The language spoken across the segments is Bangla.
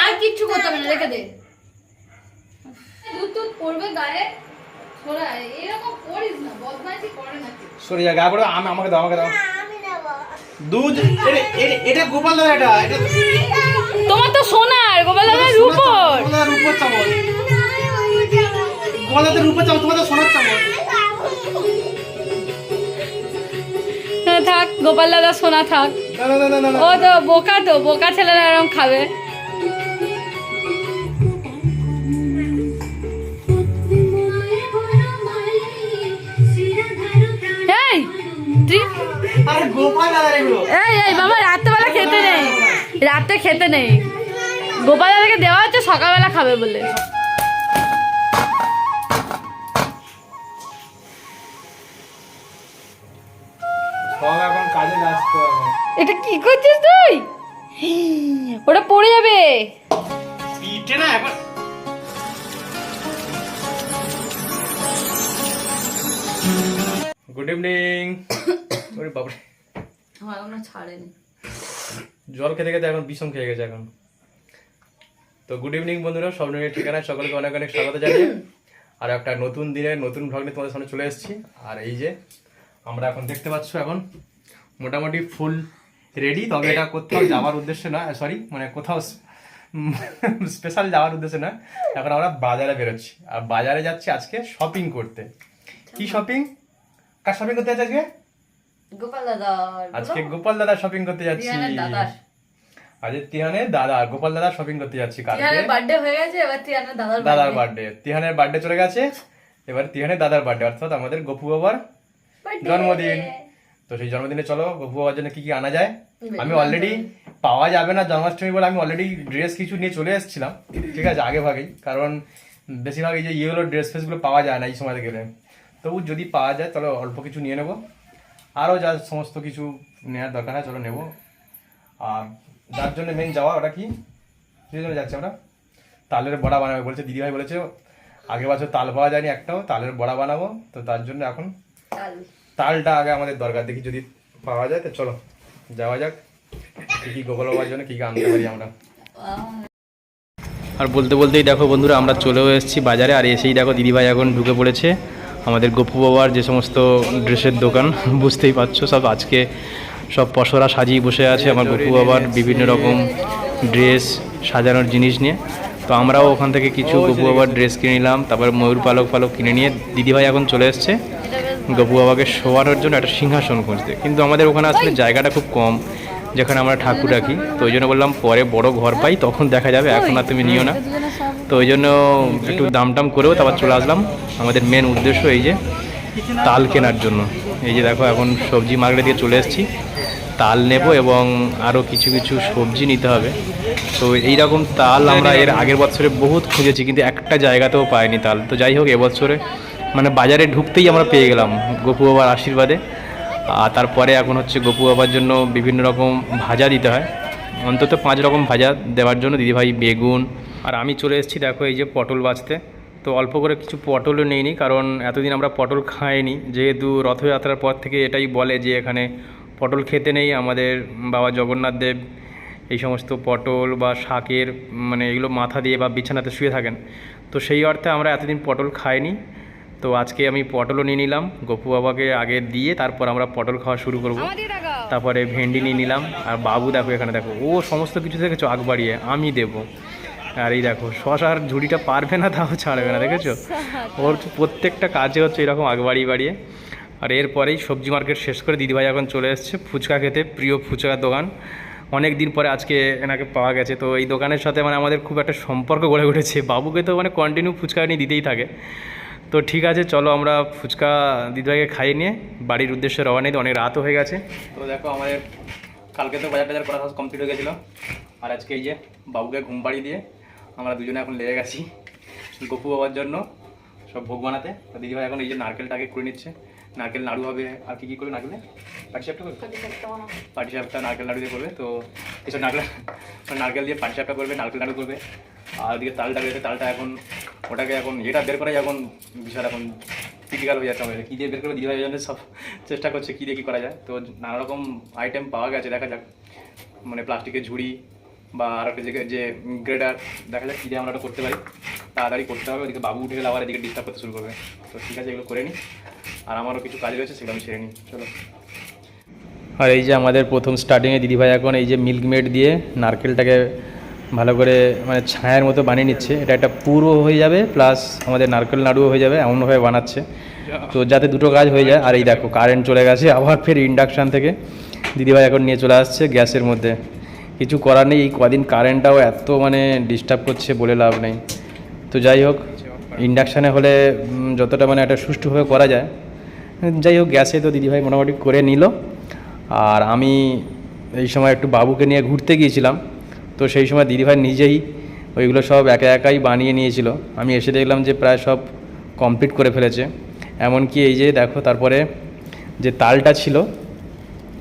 আর কিচ্ছু করতে হবে না রেখে দে। দুধ টুধ পড়বে গায়ে ছোড়া এরকম করিস না বদমাইশি করে না সরে যা গা করে আমি আমাকে দাও আমাকে দুধ এটা- এটা- এটা গোপাল দাদা এটা এটা তোমার তো সোনার গোপাল দাদার সোনার রূপর। চামচ, গোপাল দাদার রূপোর চামচ চামচ তোমাদের সোনার চামচ। হ্যাঁ, থাক গোপাল দাদা সোনা থাক। ও তো বোকা তো বোকা ছেলেরা এরকম খাবে। এই এই বাবা রাত্রেবেলা খেতে নেই। রাতে খেতে নেই। গোপাল দাদাকে দেওয়া হচ্ছে সকালবেলা খাবে বলে। এটা কি করছিস তুই? ওটা পড়ে যাবে। পিঠে না এখন গুড ইভিনিং ওরে বাবরে আমার এখনও ছাড়েনি। জল খেতে খেতে এখন বিষম খেয়ে গেছে এখন। তো গুড ইভিনিং বন্ধুরা সব নিয়ে ঠিকানায় সকলকে অনেক অনেক স্বাগত জানিয়ে। আর একটা নতুন দিনে নতুন ভ্লগ নিয়ে তোমাদের সামনে চলে এসেছি। আর এই যে আমরা এখন দেখতে পাচ্ছ এখন মোটামুটি ফুল রেডি তবে এটা কোথাও যাওয়ার উদ্দেশ্যে না সরি মানে কোথাও স্পেশাল যাওয়ার উদ্দেশ্যে না এখন আমরা বাজারে বেরোচ্ছি। আর বাজারে যাচ্ছি আজকে শপিং করতে। কি শপিং কার শপিং করতে যাচ্ছি আজকে? গোপাল দাদা আজকে গোপাল দাদা শপিং করতে যাচ্ছি। আজকে তিহানে দাদা গোপাল দাদা শপিং করতে যাচ্ছি কালকে। তিহানের বার্থডে হয়ে গেছে এবার তিহানের দাদার দাদার বার্থডে তিহানের বার্থডে চলে গেছে এবার তিহানের দাদার বার্থডে অর্থাৎ আমাদের গপু বাবার জন্মদিন। সেই জন্মদিনে চলো গপু বাবার জন্য কি কি আনা যায়? আমি অলরেডি পাওয়া যাবে না জন্মাষ্টমী বলে আমি অলরেডি ড্রেস কিছু নিয়ে চলে এসেছিলাম। ঠিক আছে আগে ভাগেই। কারণ বেশিরভাগ এই যে ইয়েগুলো ড্রেস ফেসগুলো পাওয়া যায় না এই সময় গেলে তবু যদি পাওয়া যায় তাহলে অল্প কিছু নিয়ে নেব। আরও যা সমস্ত কিছু নেওয়ার দরকার হয় চলো নেব। আর যার জন্য মেন যাওয়া ওটা কি? কিসের জন্য যাচ্ছি আমরা। তালের বড়া বানাবে বলেছে দিদিভাই বলেছে আগের বছর তাল পাওয়া যায়নি একটাও তালের বড়া বানাবো। তো তার জন্য এখন তাল। তালটা আগে আমাদের দরকার দেখি যদি পাওয়া যায় তো চলো যাওয়া যাক। কি কি গোপাল বাবার জন্য কি কি আনতে পারি আমরা? আর বলতে বলতেই দেখো বন্ধুরা আমরা চলেও এসেছি বাজারে আর এসেই দেখো দিদিভাই এখন ঢুকে পড়েছে। আমাদের গপু বাবার যে সমস্ত ড্রেসের দোকান বুঝতেই পারছ সব আজকে সব পশরা সাজিয়ে বসে আছে আমার গপু বাবার বিভিন্ন রকম ড্রেস সাজানোর জিনিস নিয়ে। তো আমরাও ওখান থেকে কিছু গপু বাবার ড্রেস কিনে নিলাম তারপর ময়ূর পালক পালক কিনে নিয়ে দিদিভাই এখন চলে এসছে। গপু বাবাকে শোয়ানোর জন্য একটা সিংহাসন খুঁজতে। কিন্তু আমাদের ওখানে আসলে জায়গাটা খুব কম যেখানে আমরা ঠাকুর রাখি। তো ওই জন্য বললাম পরে বড় ঘর পাই তখন দেখা যাবে। এখন আর তুমি নিও না। তো ওই জন্য একটু দাম টাম করেও তারপর চলে আসলাম। আমাদের মেন উদ্দেশ্য এই যে তাল কেনার জন্য। এই যে দেখো এখন সবজি মার্কেটে দিয়ে চলে এসেছি। তাল নেব এবং আরও কিছু কিছু সবজি নিতে হবে। তো এই রকম তাল আমরা এর আগের বছরে বহুত খুঁজেছি কিন্তু একটা জায়গাতেও পাইনি তাল। তো যাই হোক এবছরে মানে বাজারে ঢুকতেই আমরা পেয়ে গেলাম গপু বাবার আশীর্বাদে। আর তারপরে এখন হচ্ছে গপু বাবার জন্য বিভিন্ন রকম ভাজা দিতে হয়। অন্তত পাঁচ রকম ভাজা দেওয়ার জন্য দিদিভাই বেগুন। আর আমি চলে এসেছি দেখো এই যে পটল বাছতে। তো অল্প করে কিছু পটলও নেইনি কারণ এতদিন আমরা পটল খাইনি। যেহেতু রথযাত্রার পর থেকে এটাই বলে যে এখানে পটল খেতে নেই। আমাদের বাবা জগন্নাথ দেব এই সমস্ত পটল বা শাকের মানে এগুলো মাথা দিয়ে বা বিছানাতে শুয়ে থাকেন। তো সেই অর্থে আমরা এতদিন পটল খাইনি। তো আজকে আমি পটলও নিয়ে নিলাম গপু বাবাকে আগে দিয়ে তারপর আমরা পটল খাওয়া শুরু করব। তারপরে ভেন্ডি নিয়ে নিলাম আর বাবু দেখো এখানে দেখো ও সমস্ত কিছু দেখেছ আগ বাড়িয়ে আমি দেবো। আর এই দেখো শশার ঝুড়িটা পারবে না তাও ছাড়বে না দেখেছ? ওর প্রত্যেকটা কাজে হচ্ছে এরকম আগ বাড়িয়ে বাড়িয়ে। আর এরপরেই সবজি মার্কেট শেষ করে দিদিভাই এখন চলে এসছে ফুচকা খেতে প্রিয় ফুচকার দোকান। অনেক দিন পরে আজকে এনাকে পাওয়া গেছে তো এই দোকানের সাথে মানে আমাদের খুব একটা সম্পর্ক গড়ে উঠেছে। বাবুকে তো মানে কন্টিনিউ ফুচকা নিয়ে দিতেই থাকে। তো ঠিক আছে চলো আমরা ফুচকা দিদিভাইকে খাইয়ে নিয়ে বাড়ির উদ্দেশ্যে রওনা দিই অনেক রাতও হয়ে গেছে। তো দেখো আমাদের কালকে তো বাজার টাজার করা কমপ্লিট হয়ে গেছিল। আর আজকে এই যে বাবুকে ঘুম পাড়িয়ে দিয়ে আমরা দুজনে এখন লেগে গেছি গপু বাবার জন্য সব ভোগ বানাতে। তো দিদিভাই এখন এই যে নারকেলটাকে করে নিচ্ছে। নারকেল নাড়ু হবে আর কি কী করবে নারকেলে? পাটি সাপটা করবে? পাটি সাপটা নারকেল নাড়ু দিয়ে করবে তো এসব নারকেল নারকেল দিয়ে পাটি সাপটা করবে নারকেল নাড়ু করবে। আর ওদিকে তালটা রয়েছে তালটা এখন ওটাকে এখন এটা বের করাই এখন বিশাল এখন ক্রিটিক্যাল হয়ে যাচ্ছে আমাদের। কী দিয়ে বের করে দিদিভাই জন্য সব চেষ্টা করছে কী দিয়ে কী করা যায়। তো নানা রকম আইটেম পাওয়া গেছে, দেখা যাক। মানে প্লাস্টিকের ঝুড়ি বা আর একটা যে গ্রেডার দেখা যাক কী দিয়ে আমরা ওটা করতে পারি। তাড়াতাড়ি করতে হবে, ওদিকে বাবু উঠে গেলে আবার এদিকে ডিস্টার্ব করতে শুরু করবে। তো ঠিক আছে, এগুলো করে নিই আর আমারও কিছু কাজ রয়েছে, সেগুলো আমি সেরে নিই। চলো। আর এই যে আমাদের প্রথম স্টার্টিংয়ে দিদিভাই এখন এই যে মিল্ক মেড দিয়ে নারকেলটাকে ভালো করে মানে ছায়ের মতো বানিয়ে নিচ্ছে। এটা একটা পুরো হয়ে যাবে প্লাস আমাদের নারকেল নাড়ুও হয়ে যাবে, এমনভাবে বানাচ্ছে। তো যাতে দুটো কাজ হয়ে যায়, আর এই দেখো কারেন্ট চলে গেছে, আবার ফের ইন্ডাকশান থেকে। দিদিভাই এখন নিয়ে চলে আসছে গ্যাসের মধ্যে। কিছু করার নেই, এই কদিন কারেন্টটাও এত মানে ডিস্টার্ব করছে বলে লাভ নেই। তো যাই হোক ইন্ডাকশানে হলে যতটা মানে একটা সুষ্ঠুভাবে করা যায়। যাই হোক, গ্যাসে তো দিদিভাই মোটামুটি করে নিল। আর আমি এই সময় একটু বাবুকে নিয়ে ঘুরতে গিয়েছিলাম। তো সেই সময় দিদিভাই নিজেই ওইগুলো সব একা একাই বানিয়ে নিয়েছিল। আমি এসে দেখলাম যে প্রায় সব কমপ্লিট করে ফেলেছে। এমনকি এই যে দেখো তারপরে যে তালটা ছিল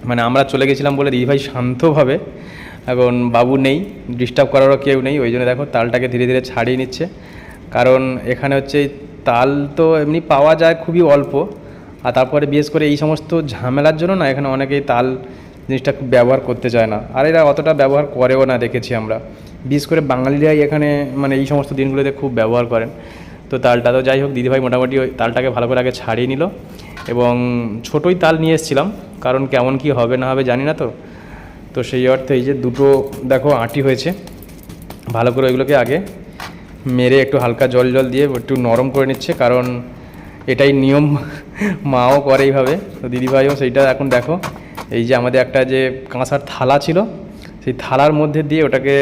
মানে আমরা চলে গেছিলাম বলে দিদিভাই শান্তভাবে। এখন বাবু নেই ডিস্টার্ব করারও কেউ নেই, ওই জন্য দেখো তালটাকে ধীরে ধীরে ছাড়িয়ে নিচ্ছে। কারণ এখানে হচ্ছে তাল তো এমনি পাওয়া যায় খুবই অল্প। আর তারপরে বিশেষ করে এই সমস্ত ঝামেলার জন্য না, এখানে অনেকেই তাল জিনিসটা খুব ব্যবহার করতে চায় না। আর এরা অতটা ব্যবহার করেও না, দেখেছি আমরা। বিশেষ করে বাঙালিরাই এখানে মানে এই সমস্ত দিনগুলোতে খুব ব্যবহার করেন। তো তালটা, তো যাই হোক, দিদিভাই মোটামুটি ওই তালটাকে ভালো করে আগে ছাড়িয়ে নিল। এবং ছোটোই তাল নিয়ে এসেছিলাম, কারণ কেমন কি হবে না হবে জানি না তো। তো সেই অর্থে এই যে দুটো, দেখো, আঁটি হয়েছে। ভালো করে ওইগুলোকে আগে মেরে একটু হালকা জল জল দিয়ে একটু নরম করে নিচ্ছে, কারণ এটাই নিয়ম, মাও করে এইভাবে। তো দিদিভাইও সেইটা এখন দেখো এই যে আমাদের একটা যে কাঁসার থালা ছিল, সেই থালার মধ্যে দিয়ে ওটাকে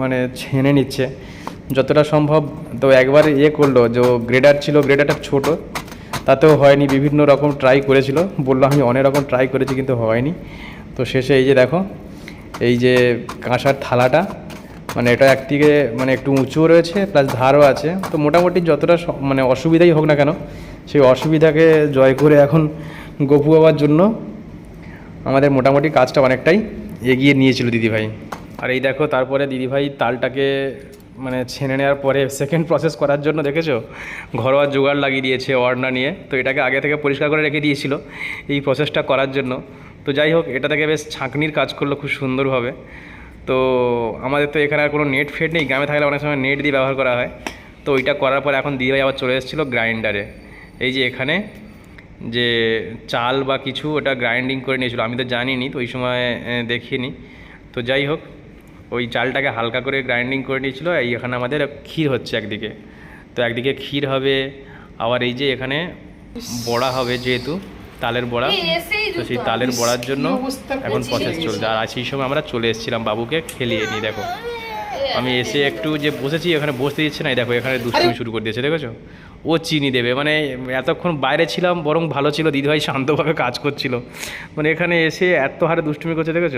মানে ছেনে নিচ্ছে। যতটা সম্ভব তো একবার ইয়ে করল, যে গ্রেডার ছিল গ্রেডারটা ছোট, তাতেও হয়নি, বিভিন্ন রকম ট্রাই করেছিল। বলল, আমি অনেক রকম ট্রাই করেছি, কিন্তু হয়নি। তো শেষে এই যে দেখো, এই যে কাঁসার থালাটা মানে এটা একদিকে মানে একটু উঁচুও রয়েছে প্লাস ধারও আছে। তো মোটামুটি যতটা মানে অসুবিধাই হোক না কেন, সেই অসুবিধাকে জয় করে এখন গপু বাবার জন্য আমাদের মোটামুটি কাজটা অনেকটাই এগিয়ে নিয়েছিল দিদিভাই। আর এই দেখো, তারপরে দিদিভাই তালটাকে মানে ছেনে নেওয়ার পরে সেকেন্ড প্রসেস করার জন্য দেখেছ? ঘরোয়া জোগাড় লাগিয়ে দিয়েছে অর্ণা নিয়ে। তো এটাকে আগে থেকে পরিষ্কার করে রেখে দিয়েছিল এই প্রসেসটা করার জন্য। তো যাই হোক, এটা থেকে বেশ ছাঁকনির কাজ করল খুব সুন্দরভাবে। তো আমাদের তো এখানে আর কোনো নেট ফেট নেই, গ্রামে থাকলে অনেক সময় নেট দিয়ে ব্যবহার করা হয়। তো ওইটা করার পর এখন দিদিভাই আবার চলে এসেছিল গ্রাইন্ডারে। এই যে এখানে যে চাল বা কিছু ওটা গ্রাইন্ডিং করে নিয়েছিল। আমি তো জানিনি তো ওই সময় দেখিনি। তো যাই হোক ওই চালটাকে হালকা করে গ্রাইন্ডিং করে নিয়েছিল এই এখানে আমাদের ক্ষীর হচ্ছে একদিকে। তো একদিকে ক্ষীর হবে আবার এই যে এখানে বড়া হবে যেহেতু তালের বড়া। তো সেই তালের বড়ার জন্য এখন প্রসেস চলছে। আর আজ সেই সময় আমরা চলে এসেছিলাম বাবুকে খেলিয়ে নিই দেখো। আমি এসে একটু যে বসেছি এখানে বসতে দিচ্ছে না। দেখো এখানে দুষ্টুমি শুরু করে দিয়েছে দেখেছ? ও চিনি দেবে। মানে এতক্ষণ বাইরে ছিলাম বরং ভালো ছিল। দিদিভাই শান্তভাবে কাজ করছিল। মানে এখানে এসে এত হারে দুষ্টুমি করছে দেখেছ?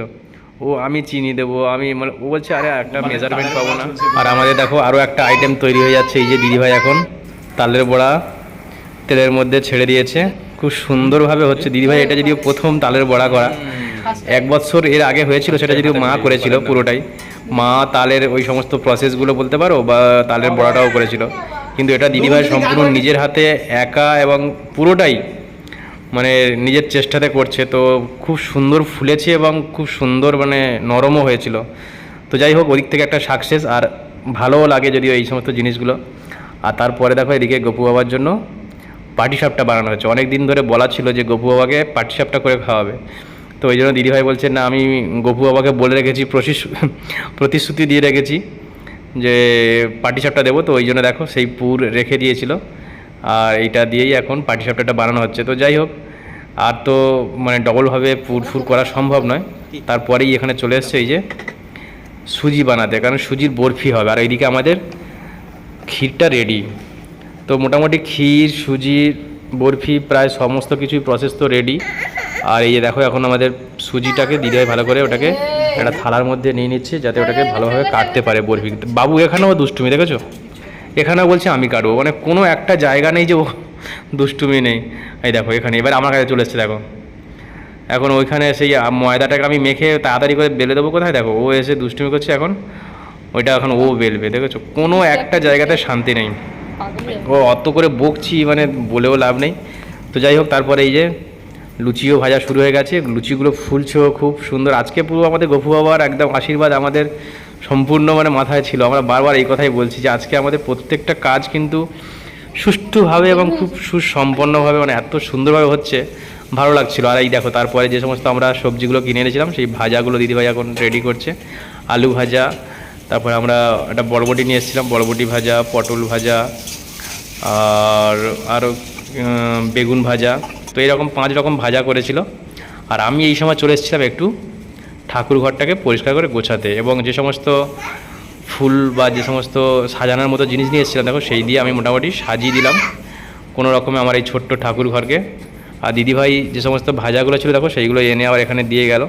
ও আমি চিনি দেবো আমি মানে ও বলছে আরে একটা মেজারমেন্ট পাবো না। আর আমাদের দেখো আরও একটা আইটেম তৈরি হয়ে যাচ্ছে এই যে দিদিভাই এখন তালের বড়া তেলের মধ্যে ছেড়ে দিয়েছে। খুব সুন্দরভাবে হচ্ছে। দিদিভাই এটা যদিও প্রথম তালের বড়া করা এক বছর এর আগে হয়েছিল সেটা যদিও মা করেছিল পুরোটাই। মা তালের ওই সমস্ত প্রসেসগুলো বলতে পারো বা তালের বড়াটাও করেছিল। কিন্তু এটা দিদিভাই সম্পূর্ণ নিজের হাতে একা এবং পুরোটাই মানে নিজের চেষ্টাতে করছে। তো খুব সুন্দর ফুলেছে এবং খুব সুন্দর মানে নরমও হয়েছিল। তো যাই হোক ওদিক থেকে একটা সাকসেস আর ভালোও লাগে যদিও এই সমস্ত জিনিসগুলো। আর তারপরে দেখো এদিকে গপু বাবার জন্য পাটিসাপটা বানানো হয়েছে। অনেক দিন ধরে বলা ছিল যে গপু বাবাকে পাটিসাপটা করে খাওয়াবে। তো ওই জন্য দিদিভাই বলছে না আমি গপু বাবাকে বলে রেখেছি প্রতিশ- প্রতিশ্রুতি দিয়ে রেখেছি। যে পার্টি পাটিসাপটা দেবো, তো ওই জন্য দেখো সেই পুর রেখে দিয়েছিল। আর এটা দিয়েই এখন পার্টি পাটিসাপটাটা বানানো হচ্ছে। তো যাই হোক, আর তো মানে ডবলভাবে পুর ফুর করা সম্ভব নয়। তারপরেই এখানে চলে এসছে এই যে সুজি বানাতে, কারণ সুজির বরফি হবে। আর এইদিকে আমাদের ক্ষীরটা রেডি তো মোটামুটি ক্ষীর সুজির বরফি প্রায় সমস্ত কিছুই প্রসেস তো রেডি আর এই যে দেখো এখন আমাদের সুজিটাকে হয় ভালো করে ওটাকে একটা থালার মধ্যে নিয়ে নিচ্ছে যাতে ওটাকে ভালোভাবে কাটতে পারে বরফি বাবু এখানেও দুষ্টুমি দেখেছ? এখানেও বলছে আমি কাটবো। মানে কোনো একটা জায়গা নেই যে ও দুষ্টুমি নেই। এই দেখো এখানে এবার আমার কাছে চলে এসছে দেখো। এখন ওইখানে সেই ময়দাটাকে আমি মেখে তাড়াতাড়ি করে বেলে দেবো কোথায়? দেখো ও এসে দুষ্টুমি করছে এখন। ওইটা এখন ও বেলবে দেখেছ? কোনো একটা জায়গাতে শান্তি নেই। ও অত করে বকছি মানে বলেও লাভ নেই। তো যাই হোক তারপরে এই যে লুচিও ভাজা শুরু হয়ে গেছে, লুচিগুলো ফুলছেও খুব সুন্দর। আজকে পুরো আমাদের গপু বাবার একদম আশীর্বাদ আমাদের সম্পূর্ণ মানে মাথায় ছিল। আমরা বারবার এই কথাই বলছি যে আজকে আমাদের প্রত্যেকটা কাজ কিন্তু সুষ্ঠুভাবে এবং খুব সুসম্পন্নভাবে মানে এত সুন্দরভাবে হচ্ছে, ভালো লাগছিল। আর এই দেখো, তারপরে যে সমস্ত আমরা সবজিগুলো কিনে এনেছিলাম, সেই ভাজাগুলো দিদিভাই এখন রেডি করছে। আলু ভাজা, তারপরে আমরা একটা বরবটি নিয়ে এসেছিলাম, বরবটি ভাজা, পটল ভাজা, আর আরও বেগুন ভাজা। তো এরকম পাঁচ রকম ভাজা করেছিল। আর আমি এই সময় চলে এসেছিলাম একটু ঠাকুর ঘরটাকে পরিষ্কার করে গোছাতে এবং যে সমস্ত ফুল বা যে সমস্ত সাজানোর মতো জিনিস নিয়ে এসেছিলাম, দেখো সেই দিয়ে আমি মোটামুটি সাজিয়ে দিলাম। কোনো রকমে আমার এই ছোট্ট ঠাকুর ঘরকে। আর দিদিভাই যে সমস্ত ভাজাগুলো ছিল, দেখো সেইগুলো এনে আবার এখানে দিয়ে গেল।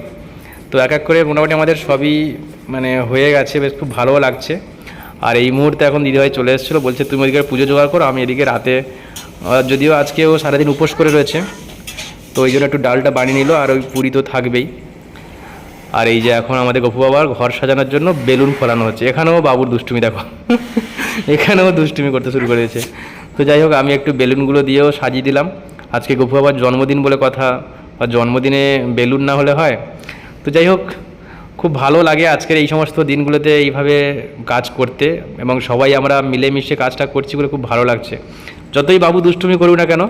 তো এক এক করে মোটামুটি আমাদের সবই মানে হয়ে গেছে, বেশ খুব ভালোও লাগছে। আর এই মুহূর্তে এখন দিদিভাই চলে এসেছিল, বলছে, তুমি ওদিকে পুজো জোগাড় করো, আমি এদিকে রাতে যদিও ও সারাদিন উপোস করে রয়েছে, তো ওই জন্য একটু ডালটা বানিয়ে নিল, আর ওই পুরি তো থাকবেই। আর এই যে এখন আমাদের গপু বাবার ঘর সাজানোর জন্য বেলুন ফলানো হচ্ছে। এখানেও বাবুর দুষ্টুমি, দেখো। এখানেও দুষ্টুমি করতে শুরু করেছে। তো যাই হোক, আমি একটু বেলুনগুলো দিয়েও সাজিয়ে দিলাম। আজকে গপু বাবার জন্মদিন বলে কথা, বা জন্মদিনে বেলুন না হলে হয়। তো যাই হোক, খুব ভালো লাগে আজকের এই সমস্ত দিনগুলোতে এইভাবে কাজ করতে, এবং সবাই আমরা মিলেমিশে কাজটা করছি বলে খুব ভালো লাগছে। যতই বাবু দুষ্টুমি করুক না কেন,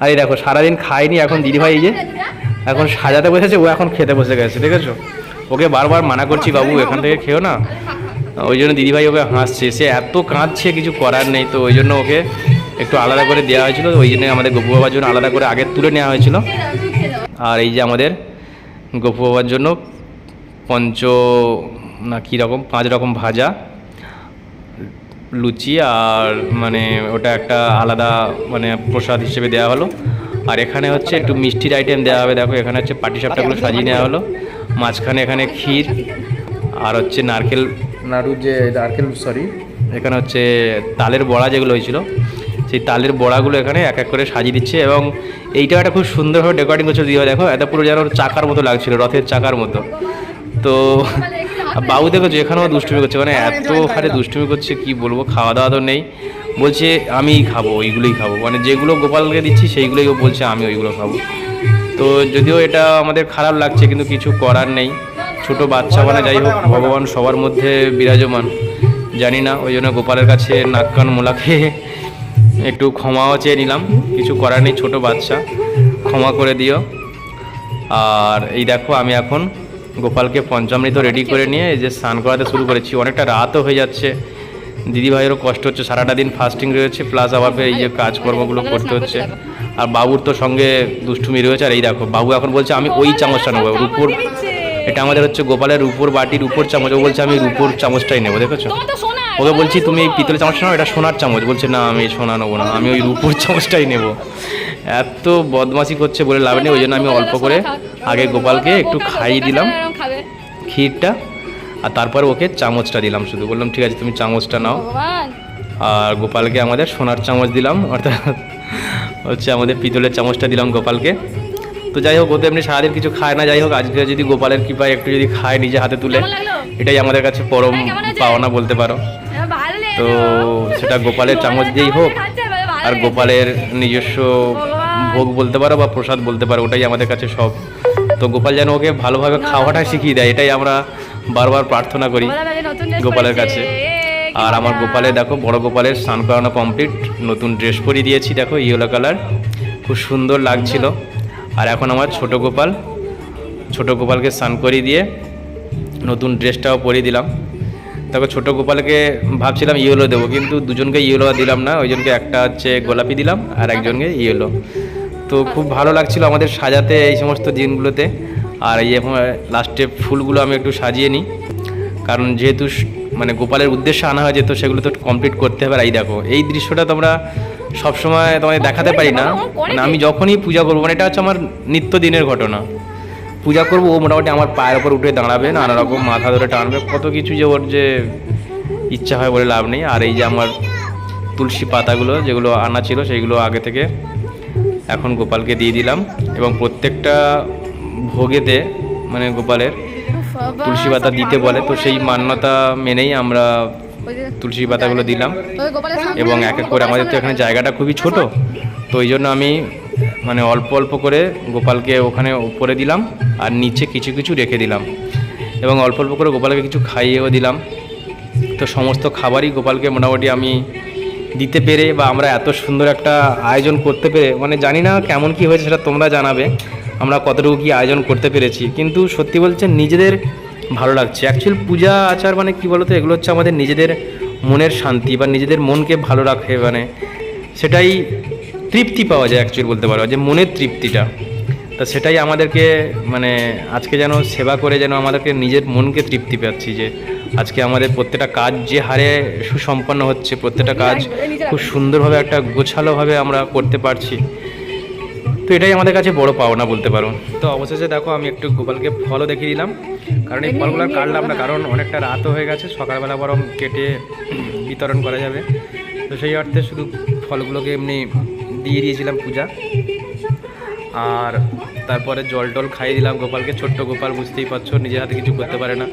আর এই দেখো, সারাদিন খায়নি, এখন দিদিভাই এই যে, এখন সাজাতে বসেছে, ও এখন খেতে বসে গেছে, দেখেছ? ওকে বারবার মানা করছি বাবু, এখান থেকে খেও না। ওই জন্য দিদিভাই ওকে হাসছে, সে এত কাঁদছে, কিছু করার নেই, তো ওই জন্য ওকে একটু আলাদা করে দেওয়া হয়েছিল ওই জন্য আমাদের গপু বাবার জন্য আলাদা করে আগে তুলে নেওয়া হয়েছিল। আর এই যে আমাদের গপু বাবার জন্য পঞ্চ, না কী রকম, পাঁচ রকম ভাজা লুচি আর মানে ওটা একটা আলাদা মানে প্রসাদ হিসেবে দেওয়া হলো। আর এখানে হচ্ছে একটু মিষ্টির আইটেম দেওয়া হবে দেখো এখানে হচ্ছে পাটিসাপটাগুলো সাজিয়ে নেওয়া হলো। মাঝখানে এখানে ক্ষীর আর হচ্ছে নারকেল নাড়ু যে নারকেল সরি এখানে হচ্ছে তালের বড়া যেগুলো হয়েছিল সেই তালের বড়াগুলো এখানে এক এক করে সাজিয়ে দিচ্ছে এবং এইটা একটা খুব সুন্দরভাবে ডেকোরেটিং করছে দিয়ে দেখো এটা পুরো যেন চাকার মতো লাগছিল রথের চাকার মতো। তো আর বাবু দেখো যেখানেও দুষ্টুমি করছে মানে এত হারে দুষ্টুমি করছে, কি বলব খাওয়া দাওয়া তো নেই। বলছে, আমিই খাব, ওইগুলোই খাব। মানে যেগুলো গোপালকে দিচ্ছি, সেইগুলোই ও বলছে, আমি ওইগুলো খাব। তো যদিও এটা আমাদের খারাপ লাগছে, কিন্তু কিছু করার নেই। ছোট বাচ্চা মানে যাই হোক, ভগবান সবার মধ্যে বিরাজমান। জানি না, ওই জন্য গোপালের কাছে নাক কান মোলা খেয়ে একটু ক্ষমাও চেয়ে নিলাম। কিছু করার নেই, ছোট বাচ্চা। ক্ষমা করে দিও। আর এই দেখো, আমি এখন গোপালকে পঞ্চামৃত রেডি করে নিয়ে এই যে স্নান করাতে শুরু করেছি। অনেকটা রাতও হয়ে যাচ্ছে। দিদিভাইয়েরও কষ্ট হচ্ছে, সারাটা দিন ফাস্টিং রয়েছে প্লাস আবার এই যে কাজকর্মগুলো করতে হচ্ছে। আর বাবুর তো সঙ্গে দুষ্টুমি রয়েছে, আর এই দেখো, বাবু এখন বলছে, আমি ওই চামচটা নেব, রূপোর এটা আমাদের হচ্ছে গোপালের রূপোর বাটির উপর চামচ, ও বলছে, আমি রূপোর চামচটাই নেব দেখেছ? ওকে বলছি তুমি এই পিতলের চামচটা নাও এটা সোনার চামচ। বলছে না আমি সোনা নেব না আমি ওই রূপোর চামচটাই নেব। এত বদমাশি করছে বলে লাভ নেই ওই জন্য আমি অল্প করে আগে গোপালকে একটু খাইয়ে দিলাম ক্ষীরটা আর তারপর ওকে চামচটা দিলাম শুধু। বললাম ঠিক আছে তুমি চামচটা নাও। আর গোপালকে আমাদের সোনার চামচ দিলাম অর্থাৎ হচ্ছে আমাদের পিতলের চামচটা দিলাম গোপালকে। তো যাই হোক ও তো এমনি সারাদিন কিছু খায় না যাই হোক আজকে যদি গোপালের কৃপায় একটু যদি খায় নিজে হাতে তুলে? এটাই আমাদের কাছে পরম পাওনা বলতে পারো। লেগেছে তো সেটা গোপালের চামচ দিয়েই হোক আর গোপালের নিজস্ব ভোগ বলতে পারো বা প্রসাদ বলতে পারো ওটাই আমাদের কাছে সব। তো গোপাল যেন ওকে ভালোভাবে খাওয়াটা শিখিয়ে দেয় এটাই আমরা বারবার প্রার্থনা করি গোপালের। কাছে। আর আমার মজা। গোপালের দেখো বড় গোপালের স্নান করানো কমপ্লিট নতুন ড্রেস পরিয়ে দিয়েছি দেখো ইয়েলো কালার খুব সুন্দর লাগছিল। আর এখন আমার ছোট গোপাল ছোট গোপালকে স্নান করিয়ে দিয়ে নতুন ড্রেসটাও পরিয়ে দিলাম। তারপর ছোট গোপালকে ভাবছিলাম ইয়েলো দেবো কিন্তু দুজনকে ইয়েলো দিলাম না ওইজনকে একটা হচ্ছে গোলাপি দিলাম আর একজনকে ইয়েলো। তো খুব ভালো লাগছিল আমাদের সাজাতে এই সমস্ত দিনগুলোতে। আর এই লাস্টে ফুলগুলো আমি একটু সাজিয়ে নিই। কারণ যেহেতু মানে গোপালের উদ্দেশ্যে আনা হয়েছে তো সেগুলো তো কমপ্লিট করতে হবে। আর এই দেখো এই দৃশ্যটা তোমরা সবসময় তোমাদের দেখাতে পারি না। মানে আমি যখনই পূজা করব মানে এটা হচ্ছে আমার নিত্যদিনের ঘটনা। পূজা করব ও মোটামুটি আমার পায়ের ওপর উঠে দাঁড়াবে নানা রকম মাথা ধরে টানবে কত কিছু যে ওর যে ইচ্ছা হয় বলে লাভ নেই। আর এই যে আমার তুলসী পাতাগুলো যেগুলো আনা ছিল সেইগুলো আগে থেকে এখন গোপালকে দিয়ে দিলাম। এবং প্রত্যেকটা ভোগেতে মানে গোপালের তুলসী পাতা দিতে বলে তো সেই মান্যতা মেনেই আমরা তুলসী পাতাগুলো দিলাম। এবং এক এক করে আমাদের তো এখানে জায়গাটা খুবই ছোট। তো ওই জন্য আমি মানে অল্প অল্প করে গোপালকে ওখানে উপরে দিলাম আর নিচে কিছু কিছু রেখে দিলাম। এবং অল্প অল্প করে গোপালকে কিছু খাইয়েও দিলাম। তো সমস্ত খাবারই গোপালকে মোটামুটি আমি দিতে পেরে বা আমরা এত সুন্দর একটা আয়োজন করতে পেরে মানে জানি না কেমন কি হয়েছে সেটা তোমরা জানাবে, আমরা কতটুকু কি আয়োজন করতে পেরেছি। কিন্তু সত্যি বলছে নিজেদের ভালো লাগছে। অ্যাকচুয়াল পূজা, আচার মানে কি বলতো, এগুলো হচ্ছে আমাদের নিজেদের মনের শান্তি বা নিজেদের মনকে ভালো রাখে মানে সেটাই তৃপ্তি পাওয়া যায় অ্যাকচুয়ালি বলতে পারো, যে মনের তৃপ্তিটা। তা সেটাই আমাদেরকে মানে আজকে যেন সেবা করে যেন আমাদেরকে নিজের মনকে তৃপ্তি পাচ্ছি যে আজকে আমাদের প্রত্যেকটা কাজ যে হারে সুসম্পন্ন হচ্ছে, প্রত্যেকটা কাজ খুব সুন্দরভাবে একটা গোছালোভাবে আমরা করতে পারছি। তো এটাই আমাদের কাছে বড় পাওনা বলতে পারো। তো অবশেষে দেখো আমি একটু গোপালকে ফলও দেখিয়ে দিলাম, কারণ এই ফলগুলো কাটলাম না কারণ অনেকটা রাতও হয়ে গেছে, সকালবেলা বরং কেটে বিতরণ করা যাবে। তো সেই অর্থে শুধু ফলগুলোকে এমনি দিয়ে দিয়েছিলাম পূজা। আর তারপরে জল টল খাইয়ে দিলাম গোপালকে। ছোট্ট গোপাল বুঝতেই পারছ নিজের হাতে কিছু করতে পারে না।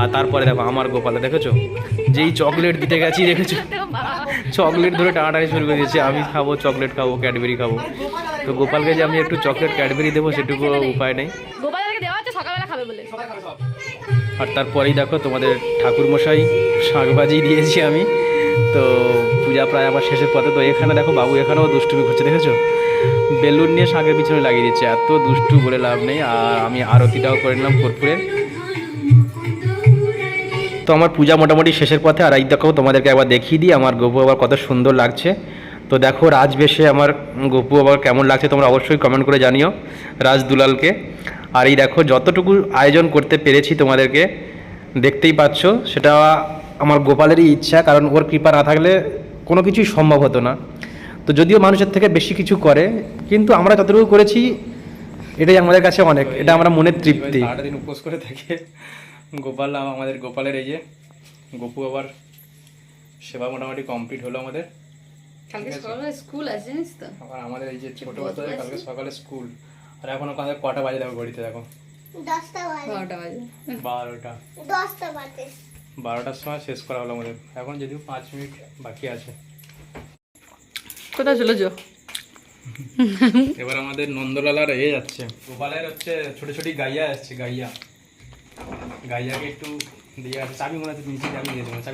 আর তারপরে দেখো আমার গোপালে দেখেছ? যেই চকলেট দিতে গেছি দেখেছ? চকলেট ধরে টানাটানি শুরু করে দিয়েছে। আমি খাব চকলেট খাব ক্যাডবেরি খাব। তো গোপালকে যে আমি একটু চকলেট ক্যাডবেরি দেবো সেটুকু উপায় নেই। আর তারপরেই দেখো তোমাদের ঠাকুরমশাই শাকভাজি দিয়েছি আমি। তো পূজা প্রায় আবার শেষের পথে। তো এখানে দেখো বাবু এখানেও দুষ্টুমি করছে, দেখেছ? বেলুন নিয়ে শাকের পিছনে লাগিয়ে দিচ্ছে। এত দুষ্টু বলে লাভ নেই। আর আমি আরতিটাও করে নিলাম কর্পূরে। তো আমার পূজা মোটামুটি শেষের পথে। আর এই দেখো, তোমাদেরকে একবার দেখিয়ে দিই আমার গপু আবার কত সুন্দর লাগছে। তো দেখো, রাজবেশে আমার গপু আবার কেমন লাগছে তোমরা অবশ্যই কমেন্ট করে জানিও, রাজ দুলালকে। আর এই দেখো, যতটুকু আয়োজন করতে পেরেছি তোমাদেরকে, দেখতেই পাচ্ছ, সেটা আমার গোপালেরই ইচ্ছা কারণ ওর কৃপা না থাকলে কোনো কিছুই সম্ভব হতো না। তো যদিও মানুষের থেকে বেশি কিছু করে কিন্তু আমরা যতটুকু করেছি এটাই আমাদের কাছে অনেক। এটা আমরা মনের তৃপ্তি। দিন উপোস করে থাকে। গোপাল আমাদের গোপালের এই যে গোপু আবার সেবা মোটামুটি কমপ্লিট হলো আমাদের। কালকে সকালবেলা স্কুল আছে জানিস তো? আবার আমাদের এই যে ছোট বাচ্চাদের কালকে সকালে স্কুল। আর এখন ওখানে কটা বাজে দেখো ঘড়িতে দেখো? দশটা বাজে। বারোটা বাজে। বারোটা। দশটা বাজে। বারোটার সময় শেষ করা হলো আমাদের। এখন যদিও পাঁচ মিনিট বাকি আছে। কোথায় চলেছো এবার আমাদের নন্দলালার এ যাচ্ছে। গোপালের হচ্ছে ছোট ছোটি গাইয়া আসছে গাইয়া। গাইয়াকে একটু।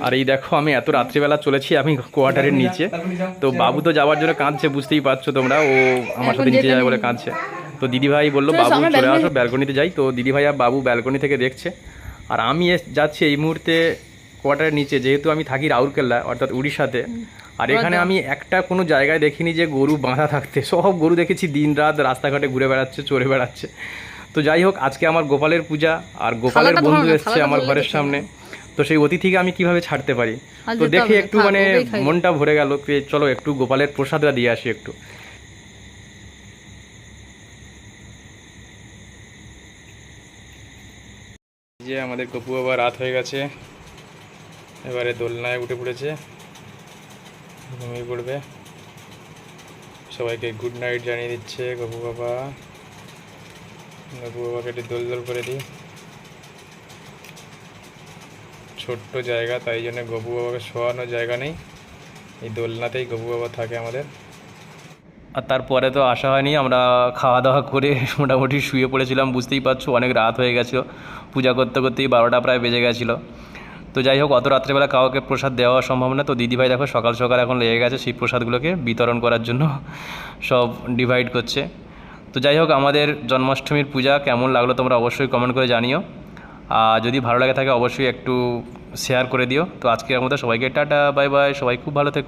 আর এই দেখো আমি এত রাত্রিবেলা চলেছি আমি কোয়ার্টারের নিচে। তো বাবু তো যাওয়ার জন্য কাঁদছে বুঝতেই পারছ তোমরা। ও আমার সাথে নিচে যাবে বলে কাঁদছে। তো দিদিভাই বলল বাবু চলে আসো ব্যালকনিতে যাই। তো দিদিভাই আর বাবু ব্যালকনি থেকে দেখছে। আর আমি যাচ্ছি এই মুহূর্তে কোয়ার্টারের নিচে যেহেতু আমি থাকি রাউরকেল্লা অর্থাৎ উড়িষ্যাতে। আর এখানে আমি একটা কোনো জায়গায় দেখিনি যে গরু বাঁধা থাকতে। সব গরু দেখেছি দিন রাত রাস্তাঘাটে ঘুরে বেড়াচ্ছে চড়ে বেড়াচ্ছে। তো যাই হোক আজকে আমার গোপালের পূজা আর গোপালের বন্ধু এসছে আমার ঘরের সামনে। তো সেই অতিথিকে আমি কীভাবে ছাড়তে পারি? তো দেখে একটু মানে মনটা ভরে গেল যে চলো একটু গোপালের প্রসাদটা দিয়ে আসি একটু। যে আমাদের কপু বাবা রাত হয়ে গেছে, এবারে দোলনায় উঠে পড়েছে, ঘুমিয়ে পড়বে। সবাইকে গুড নাইট জানিয়ে দিচ্ছে গপু বাবা। গপু বাবাকে একটু দোল দোল করে দিই। ছোট্ট জায়গা, তাই জন্য গপু বাবাকে শোয়ানোর জায়গা নেই। এই দোলনাতেই গপু বাবা থাকে আমাদের। আর তারপরে তো আসা হয়নি, আমরা খাওয়া দাওয়া করে মোটামুটি শুয়ে পড়েছিলাম, বুঝতেই পারছ, অনেক রাত হয়ে গেছিল, পূজা করতে করতেই বারোটা প্রায় বেজে গেছিল। তো যাই হোক, অত রাত্রেবেলা কাউকে প্রসাদ দেওয়া সম্ভব না। তো দিদিভাই দেখো, সকাল সকাল এখন লেগে গেছে সেই প্রসাদগুলোকে বিতরণ করার জন্য সব ডিভাইড করছে। তো যাই হোক, আমাদের জন্মাষ্টমীর পূজা কেমন লাগল তোমরা অবশ্যই কমেন্ট করে জানিও। আর যদি ভালো লাগে থাকে, অবশ্যই একটু শেয়ার করে দিও। তো আজকের মতো সবাইকে টাটা বাই বাই সবাই খুব ভালো থেকো।